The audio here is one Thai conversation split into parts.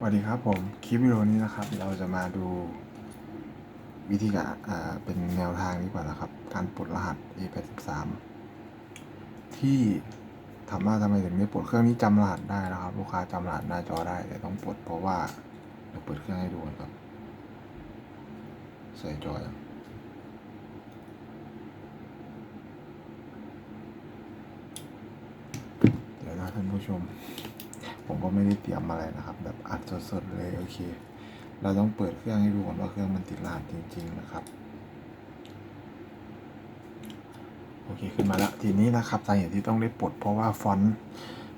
สวัสดีครับผม คลิปวิดีโอนี้นะครับ เราจะมาดูวิธีการเป็นแนวทางนี้ก่อนะครับ การปลดรหัส A83 ที่ถามว่าทำไมถึงไม่ปลดเครื่องนี้จำรหัสได้นะครับ ลูกค้าจำรหัสหน้าจอได้ แต่ต้องปลดเพราะว่าเดี๋ยวเปิดเครื่องให้ดูก่อนครับ ใส่จอยเดี๋ยวนะท่านผู้ชม ผมก็ไม่ได้เตรียมอะไรนะครับ แบบอัดสดๆเลยโอเค เราต้องเปิดเครื่องให้ดูก่อนว่าเครื่องมันติดรหัสจริง ๆ นะครับโอเคขึ้นมาแล้วทีนี้นะครับสาเหตุที่ต้องได้ปลดเพราะว่าฟอนต์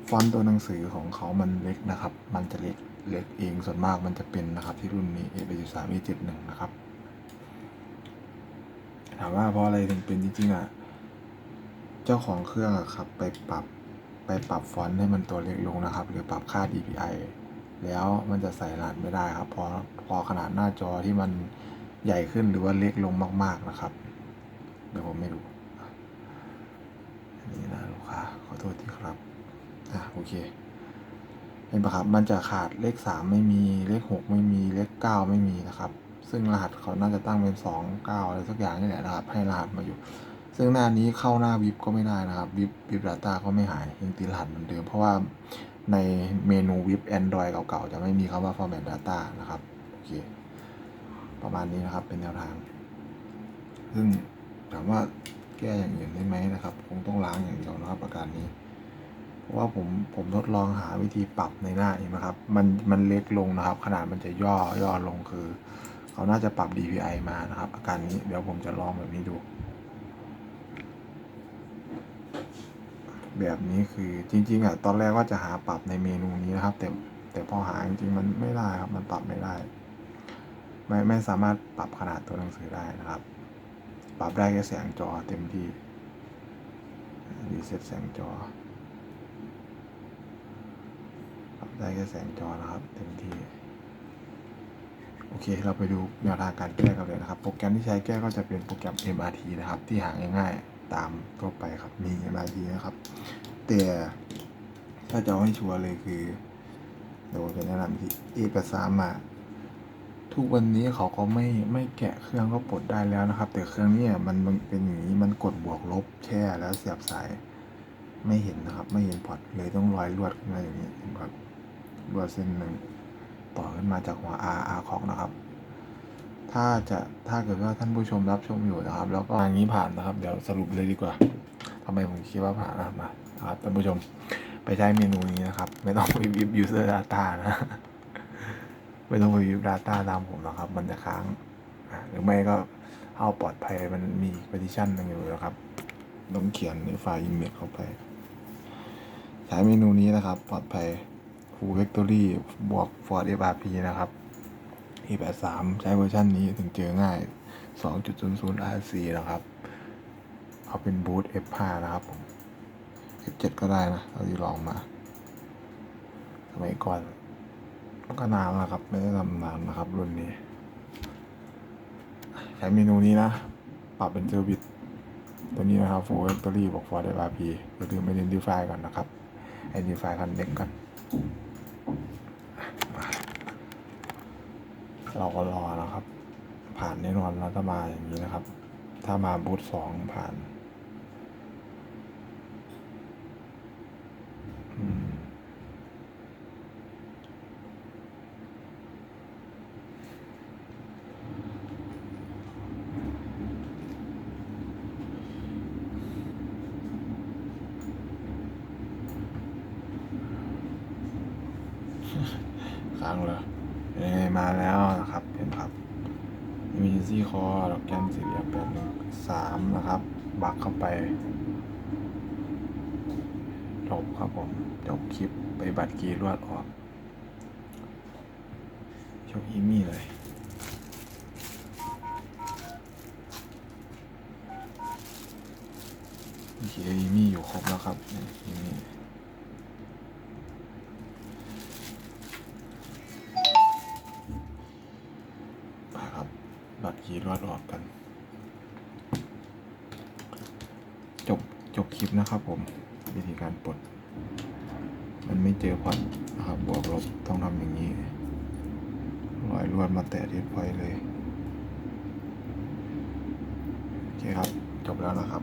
ฟอนต์ตัวหนังสือของเขามันเล็กนะครับ มันจะเล็กเล็กเองส่วนมากมันจะเป็นนะครับ ที่รุ่นนี้ A83 A71 นะครับถามว่าเพราะอะไรถึงเป็นจริงๆอะเจ้าของเครื่องอะครับ ไปปรับ ไปปรับฟอนต์ให้มันตัวเล็กลงนะครับ หรือปรับค่า DPI แล้วมันจะใส่รหัสไม่ได้ครับ พอพอขนาดหน้าจอที่มันใหญ่ขึ้นหรือว่าเล็กลงมาก ๆนะครับ เดี๋ยวผมไม่รู้อันนี้นะลูกค้าขอโทษทีครับอะโอเคเห็นปะครับมันจะขาดเลขสามไม่มีเลขหกไม่มีเลขเก้าไม่มีนะครับ ซึ่งรหัสเขาน่าจะตั้งเป็นสองเก้าอะไรสักอย่างนี่แหละนะครับ ให้รหัสมาอยู่ ซึ่งหน้านี้เข้าหน้าวิบก็ไม่ได้นะครับวิบวิบดาต้าก็ไม่หายยังติดรหัสเหมือนเดิมเพราะว่าในเมนูวิบ Android เก่าๆ จะไม่มีคำว่า format data นะครับโอเคประมาณนี้นะครับเป็นแนวทาง ซึ่งถามว่าแก้อย่างอื่นได้ไหมนะครับ คงต้องล้างอย่างเดียวนะครับประการนี้ เพราะว่าผมผมทดลองหาวิธีปรับในหน้าเองนะครับ มันมันเล็กลงนะครับ ขนาดมันจะย่อย่อลงคือ เขาน่าจะปรับ DPI มานะครับ อาการนี้เดี๋ยวผมจะลองแบบนี้ดู แบบนี้คือจริง ๆอะตอนแรกว่าจะหาปรับในเมนูนี้นะครับ แต่แต่พอหาจริงๆมันไม่ได้ครับ มันปรับไม่ได้ ไม่ไม่สามารถปรับขนาดตัวหนังสือได้นะครับ ปรับได้แค่แสงจอเต็มที่รีเซ็ตแสงจอ ปรับได้แค่แสงจอนะครับ เต็มที่โอเค เราไปดูแนวทางการแก้กันเลยนะครับ โปรแกรมที่ใช้แก้ก็จะเป็นโปรแกรม MRT นะครับ ที่หาง่ายๆ ตามทั่วไปครับ มี MRT นะครับ แต่ถ้าจะเอาให้ชัวร์เลยคือเดี๋ยวจะแนะนำที่ A83 มาทุกวันนี้เขาก็ไม่ไม่แกะเครื่องก็ปลดได้แล้วนะครับ แต่เครื่องนี้มันมันเป็นอย่างนี้มันกดบวกลบแช่แล้วเสียบสาย ไม่เห็นนะครับ ไม่เห็นพอร์ตเลยต้องร้อยลวดขึ้นมาอย่างนี้เห็นครับลวดเส้นหนึ่งต่อขึ้นมาจากหัว R R ของนะครับ ถ้าจะถ้าเกิดว่าท่านผู้ชมรับชมอยู่นะครับ แล้วก็อย่างนี้ผ่านนะครับ เดี๋ยวสรุปเลยดีกว่าทำไมผมคิดว่าผ่านนะมา ครับท่านผู้ชมไปใช้เมนูนี้นะครับ ไม่ต้องไปวิบ user data นะ ไม่ต้องไปวิบ data ตามผมนะครับ มันจะค้าง หรือไม่ก็เอาปลอดภัยมันมี partition นึงอยู่นะครับต้องเขียนในไฟล์ image เข้าไป ใช้เมนูนี้นะครับ ปลอดภัย Full Factory บวก for FRP นะครับ E83 ใช้เวอร์ชันนี้ถึงเจอง่าย 2.00 RC นะครับ เอาเป็นบูท F5 นะครับผม F7 ก็ได้นะเราที่ลองมา สมัยก่อนก็นานแล้วครับ ไม่ได้ทำนานนะครับ รุ่นนี้ใช้เมนูนี้นะ ปรับเป็นเซอร์วิสตัวนี้นะครับ Full Factory บอก Ford FRP อย่าลืม Identify ก่อนนะครับ Identify คันเด็กก่อนเราก็รอนะครับ ผ่านแน่นอนแล้วถ้ามาอย่างนี้นะครับ ถ้ามาบูธสองผ่านอืม ค้างเลยยังไงมาแล้วนะครับเห็นครับ emergency call ดอกนสี่เหลี่ยมแปดหนึ่งสามนะครับ บักเข้าไปจบครับผมจบคลิปไปบัตรกีรวดออกชกอีมี่เลยโอเคอีมี่อยู่ครบแล้วครับนี่อีมี่มาครับ บัตรกีรวดออกกัน จบจบคลิปนะครับผม วิธีการปลด มันไม่เจอพอดนะครับบวกลบต้องทำอย่างนี้ลอยลวดมาแตะเทสพอยเลย โอเคครับ จบแล้วนะครับ